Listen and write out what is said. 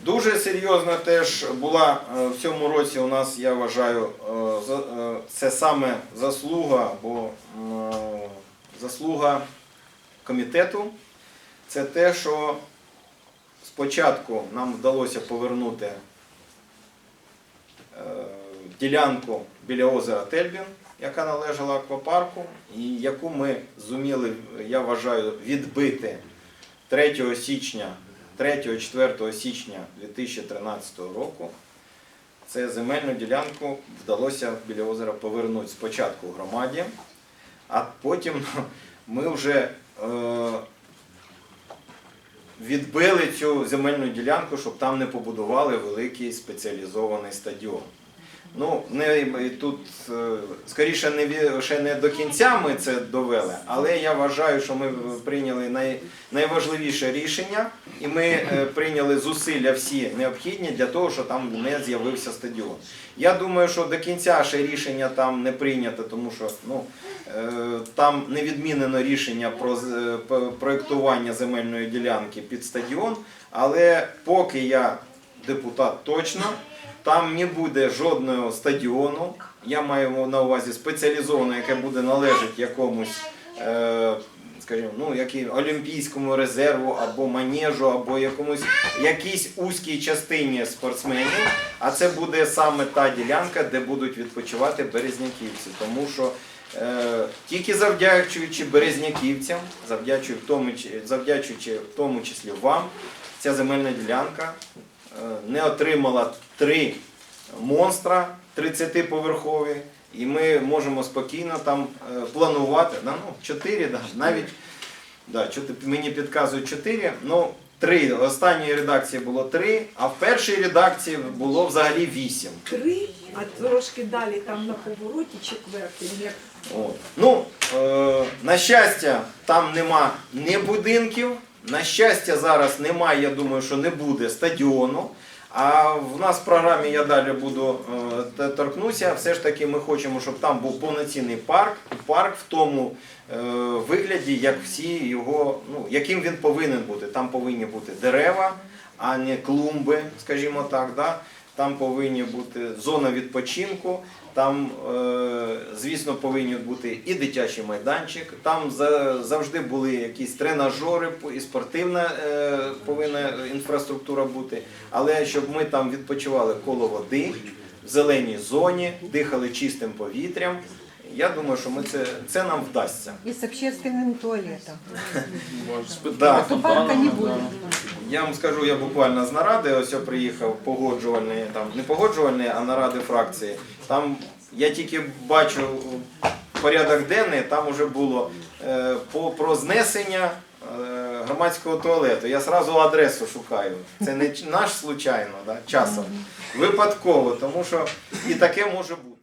Дуже серйозна теж була е, в цьому році у нас, я вважаю, е, е, це саме заслуга е, заслуга комітету. Це те, що спочатку нам вдалося повернути ділянку біля озера Тельбін, яка належала аквапарку, і яку ми зуміли, я вважаю, відбити 3 січня, 3-4 січня 2013 року. Це земельну ділянку вдалося біля озера повернути спочатку громаді, а потім ми вже е, відбили цю земельну ділянку, щоб там не побудували великий спеціалізований стадіон. Ну, не, тут е, скоріше не, ще не до кінця ми це довели, але я вважаю, що ми прийняли най, найважливіше рішення, і ми е, прийняли зусилля всі необхідні для того, щоб там не з'явився стадіон. Я думаю, що до кінця ще рішення там не прийнято, тому що ну, е, там не відмінено рішення про проєктування земельної ділянки під стадіон, але поки я депутат точно. Там не буде жодного стадіону. Я маю на увазі спеціалізованого, яке буде належати якомусь, е, скажімо, ну, олімпійському резерву або манежу, або якомусь якійсь узькій частині спортсменів. А це буде саме та ділянка, де будуть відпочивати березняківці. Тому що е, тільки завдячуючи березняківцям, завдячуючи в тому, числі вам, ця земельна ділянка не отримала три монстра 30-поверхові, і ми можемо спокійно там е, планувати. Да, ну, 4, да, навіть да, мені підказують 4, ну 3. В останньої редакції було 3, а в першій редакції було взагалі 8. Три, а трошки далі там на повороті четвертий. Як От. Ну, е, на щастя, там нема ні будинків. На щастя, зараз немає, я думаю, що не буде стадіону. А в нас в програмі я далі буду е, торкнуся. Все ж таки ми хочемо, щоб там був повноцінний парк, парк в тому е, вигляді, як всі його, ну, яким він повинен бути. Там повинні бути дерева, а не клумби, скажімо так. Да? Там повинні бути зона відпочинку, там, е, звісно, повинні бути і дитячий майданчик, там завжди були якісь тренажери, і спортивна е, повинна інфраструктура бути. Але щоб ми там відпочивали коло води, в зеленій зоні, дихали чистим повітрям. Я думаю, що ми це, це нам вдасться. И с общественным туалетом. Да. То парка не будет. Я вам скажу, я буквально з наради ось я приїхав погоджувальний, там не погоджувальний, а наради фракції. Там я тільки бачу порядок денний, там вже було е, по, про знесення е, громадського туалету. Я одразу адресу шукаю. Це не наш случайно, да, часом. Випадково, тому що і таке може бути.